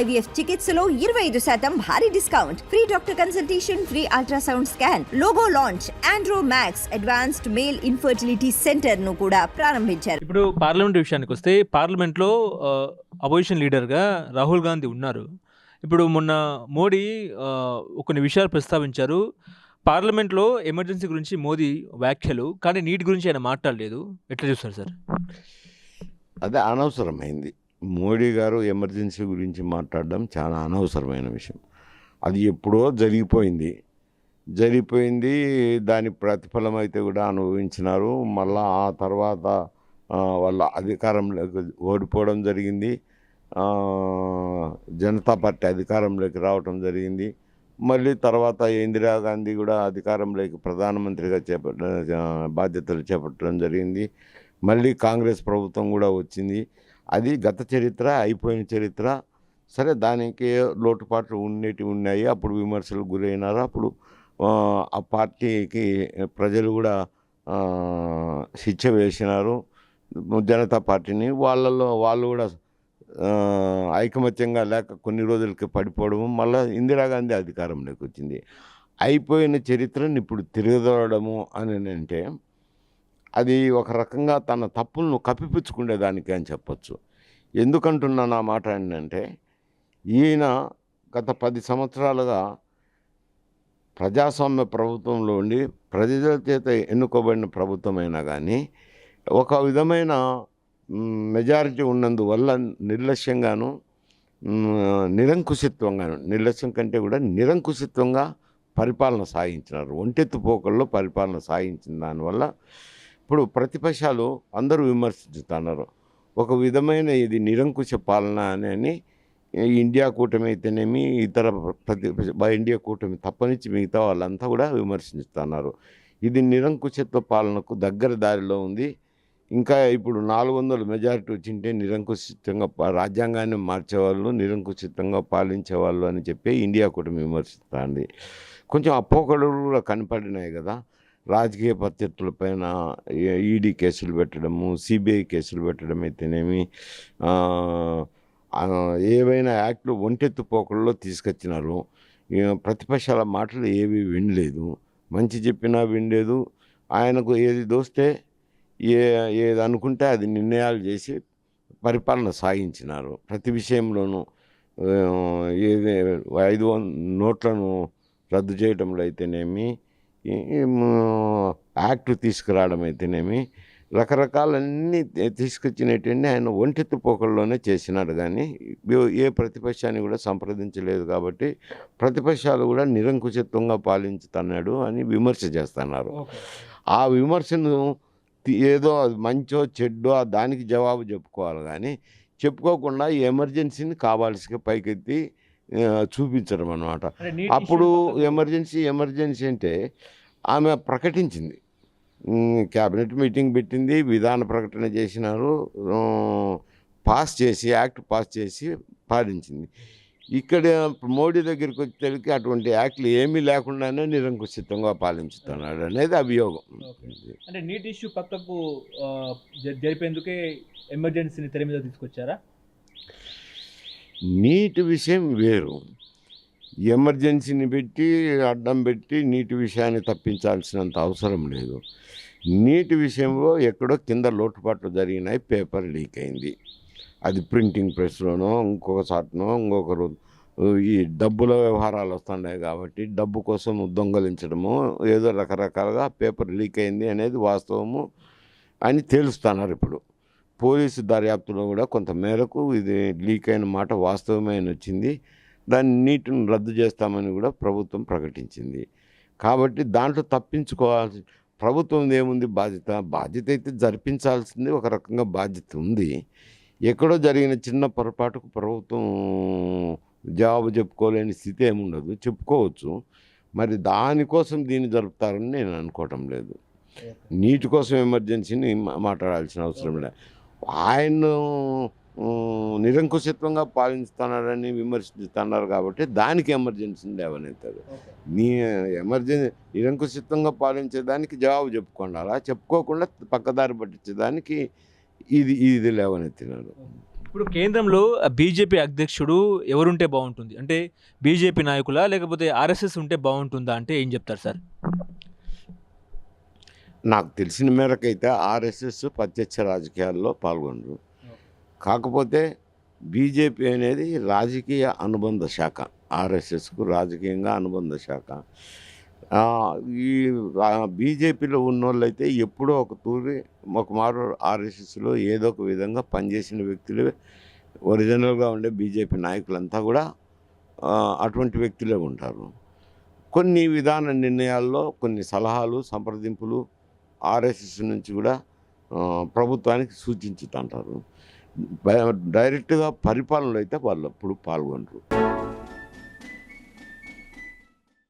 IVF చికిత్సలో ఇరవై ఐదు శాతం భారీ discount. Free doctor consultation free ultrasound scan logo launch Andro Max advanced male infertility సెంటర్ను కూడా ప్రారంభించారు. ఇప్పుడు పార్లమెంట్ విషయానికి వస్తే పార్లమెంట్లో అపోజిషన్ లీడర్గా రాహుల్ గాంధీ ఉన్నారు. ఇప్పుడు మొన్న మోడీ కొన్ని విషయాలు ప్రస్తావించారు. పార్లమెంట్లో ఎమర్జెన్సీ గురించి మోదీ వ్యాఖ్యలు కానీ నీటి గురించి ఆయన మాట్లాడలేదు. ఎట్లా చూస్తారు సార్? అదే అనవసరమైంది. మోడీ గారు ఎమర్జెన్సీ గురించి మాట్లాడడం చాలా అనవసరమైన విషయం. అది ఎప్పుడో జరిగిపోయింది. జరిగిపోయింది దాని ప్రతిఫలం అయితే కూడా అనుభవించినారు. మళ్ళా ఆ తర్వాత వాళ్ళ అధికారంలోకి ఓడిపోవడం జరిగింది. జనతా పార్టీ అధికారంలోకి రావటం జరిగింది. మళ్ళీ తర్వాత ఇందిరాగాంధీ కూడా అధికారంలోకి ప్రధానమంత్రిగా చేప బాధ్యతలు చేపట్టడం జరిగింది. మళ్ళీ కాంగ్రెస్ ప్రభుత్వం కూడా వచ్చింది. అది గత చరిత్ర అయిపోయిన చరిత్ర. సరే దానికి లోటుపాట్లు ఉండేటివి ఉన్నాయి. అప్పుడు విమర్శలకు గురైనారు. అప్పుడు ఆ, పార్టీకి ప్రజలు కూడా శిక్ష వేసినారు. జనతా పార్టీని. వాళ్ళలో వాళ్ళు కూడా ఐకమత్యంగా లేక కొన్ని రోజులకి పడిపోవడం మళ్ళీ ఇందిరాగాంధీ అధికారంలోకి వచ్చింది. అయిపోయిన చరిత్రను ఇప్పుడు తిరగదోడము అని అంటే అది ఒక రకంగా తన తప్పులను కప్పిపుచ్చుకునేదానికి అని చెప్పొచ్చు. ఎందుకంటున్నా నా మాట ఏంటంటే ఈయన గత పది సంవత్సరాలుగా ప్రజాస్వామ్య ప్రభుత్వంలో ఉండి ప్రజల చేత ఎన్నుకోబడిన ప్రభుత్వం అయినా కానీ ఒక విధమైన మెజారిటీ ఉన్నందువల్ల నిర్లక్ష్యంగాను మ్, నిరంకుశిత్వంగాను నిర్లక్ష్యం కంటే కూడా నిరంకుశిత్వంగా పరిపాలన సాగించినారు. ఒంటెత్తు పోకల్లో పరిపాలన సాగించిన దానివల్ల ఇప్పుడు ప్రతిపక్షాలు అందరూ విమర్శించుతున్నారు. ఒక విధమైన ఇది నిరంకుశ పాలన అని ఇండియా కూటమి అయితేనేమి ఇతర ప్రతి ఇండియా కూటమి తప్పనిచ్చి మిగతా వాళ్ళంతా కూడా విమర్శిస్తున్నారు ఇది నిరంకుశత్వ పాలనకు దగ్గర దారిలో ఉంది. ఇంకా ఇప్పుడు నాలుగు వందల మెజారిటీ వచ్చింటే నిరంకుశితంగా రాజ్యాంగాన్ని మార్చేవాళ్ళు నిరంకుశితంగా పాలించేవాళ్ళు అని చెప్పి ఇండియా కూటమి విమర్శిస్తుంది. కొంచెం అపోకడలు కూడా కనపడినాయి కదా. రాజకీయ పత్రికలపైన ఈడీ కేసులు పెట్టడము సిబిఐ కేసులు పెట్టడం అయితేనేమి ఏవైనా యాక్ట్లు ఒంటెత్తు పోకల్లో తీసుకొచ్చినారు ప్రతిపక్షాల మాటలు ఏవి వినలేదు. మంచి చెప్పినా వినలేదు. ఆయనకు ఏది దోస్తే ఏ ఏది అనుకుంటే అది నిర్ణయాలు చేసి పరిపాలన సాగించినారు. ప్రతి విషయంలోనూ ఏది ఐదు నోట్లను రద్దు చేయడంలో అయితేనేమి యాక్ట్ తీసుకురావడం అయితేనేమి రకరకాలన్నీ తీసుకొచ్చినటువంటి ఆయన ఒంటెత్తు పోకల్లోనే చేసినాడు కానీ ఏ- ప్రతిపక్షాన్ని కూడా సంప్రదించలేదు కాబట్టి ప్రతిపక్షాలు కూడా నిరంకుశత్వంగా పాలించుతున్నాడు అని విమర్శ చేస్తున్నారు. ఆ విమర్శను ఏదో అది మంచో చెడ్డో దానికి జవాబు చెప్పుకోవాలి కానీ చెప్పుకోకుండా ఈ ఎమర్జెన్సీని కావాల్సిన పైకెత్తి చూపించడం అనమాట అప్పుడు ఎమర్జెన్సీ ఎమర్జెన్సీ అంటే ఆమె ప్రకటించింది. క్యాబినెట్ మీటింగ్ పెట్టింది విధాన ప్రకటన చేసినారు పాస్ చేసి యాక్ట్ పాస్ చేసి పాలించింది. ఇక్కడ మోడీ దగ్గరికి వచ్చేసరికి అటువంటి యాక్ట్లు ఏమీ లేకుండానే నిరంకుశితంగా పాలించుతున్నాడు అనేది అభియోగం. అంటే నీట్ ఇష్యూ పక్కకు జరిపేందుకే ఎమర్జెన్సీని తెర మీద తీసుకొచ్చారా? నీటి విషయం వేరు. ఎమర్జెన్సీని పెట్టి అడ్డం పెట్టి నీటి విషయాన్ని తప్పించాల్సినంత అవసరం లేదు. నీటి విషయంలో ఎక్కడో కింద లోటుపాట్లు జరిగినాయి పేపర్ లీక్ అయింది. అది ప్రింటింగ్ ప్రెస్లోనో ఇంకొక చాట్నో ఇంకొకరు ఈ డబ్బుల వ్యవహారాలు వస్తున్నాయి కాబట్టి డబ్బు కోసం దొంగలించడము ఏదో రకరకాలుగా పేపర్ లీక్ అయింది అనేది వాస్తవము అని తేలుస్తున్నారు ఇప్పుడు. పోలీసు దర్యాప్తులో కూడా కొంత మేరకు ఇది లీక్ అయిన మాట వాస్తవమే వచ్చింది. దాన్ని నీటిని రద్దు చేస్తామని కూడా ప్రభుత్వం ప్రకటించింది. కాబట్టి దాంట్లో తప్పించుకోవాల్సి ప్రభుత్వం ఏముంది? బాధ్యత. బాధ్యత అయితే జరిపించాల్సింది ఒక రకంగా బాధ్యత ఉంది. ఎక్కడో జరిగిన చిన్న పొరపాటుకు ప్రభుత్వం జవాబు చెప్పుకోలేని స్థితి ఏముండదు. చెప్పుకోవచ్చు. మరి దానికోసం దీన్ని జరుపుతారని నేను అనుకోవటం లేదు. నీటి కోసం ఎమర్జెన్సీని మాట్లాడాల్సిన అవసరం లేదు. ఆయన ఉమ్, నిరంకుశత్వంగా పాలిస్తున్నాడని విమర్శిస్తున్నారు కాబట్టి దానికి ఎమర్జెన్సీని లేవనెత్తారు నీ ఎమర్జెన్సీ నిరంకుశత్వంగా పాలించేదానికి జవాబు చెప్పుకోండి అలా చెప్పుకోకుండా పక్కదారి పట్టించేదానికి ఇది ఇది లేవనెత్తినారు. ఇప్పుడు కేంద్రంలో బీజేపీ అధ్యక్షుడు ఎవరుంటే బాగుంటుంది? అంటే బీజేపీ నాయకులా లేకపోతే ఆర్ఎస్ఎస్ ఉంటే బాగుంటుందా? అంటే ఏం చెప్తారు సార్? నాకు తెలిసిన మేరకైతే ఆర్ఎస్ఎస్ ప్రత్యక్ష రాజకీయాల్లో పాల్గొనరు. కాకపోతే బీజేపీ అనేది రాజకీయ అనుబంధ శాఖ ఆర్ఎస్ఎస్కు రాజకీయంగా అనుబంధ శాఖ. ఈ బీజేపీలో ఉన్నోళ్ళైతే ఎప్పుడో ఒక తూరి ఒక మారు ఆర్ఎస్ఎస్లో ఏదో ఒక విధంగా పనిచేసిన వ్యక్తులు ఒరిజినల్గా ఉండే బీజేపీ నాయకులంతా కూడా అటువంటి వ్యక్తులే ఉంటారు. కొన్ని విధాన నిర్ణయాల్లో కొన్ని సలహాలు సంప్రదింపులు ఆర్ఎస్ఎస్ నుంచి కూడా ప్రభుత్వానికి సూచించుతుంటారు. డైరెక్ట్గా పరిపాలనలో అయితే వాళ్ళు ఎప్పుడు పాల్గొనరు.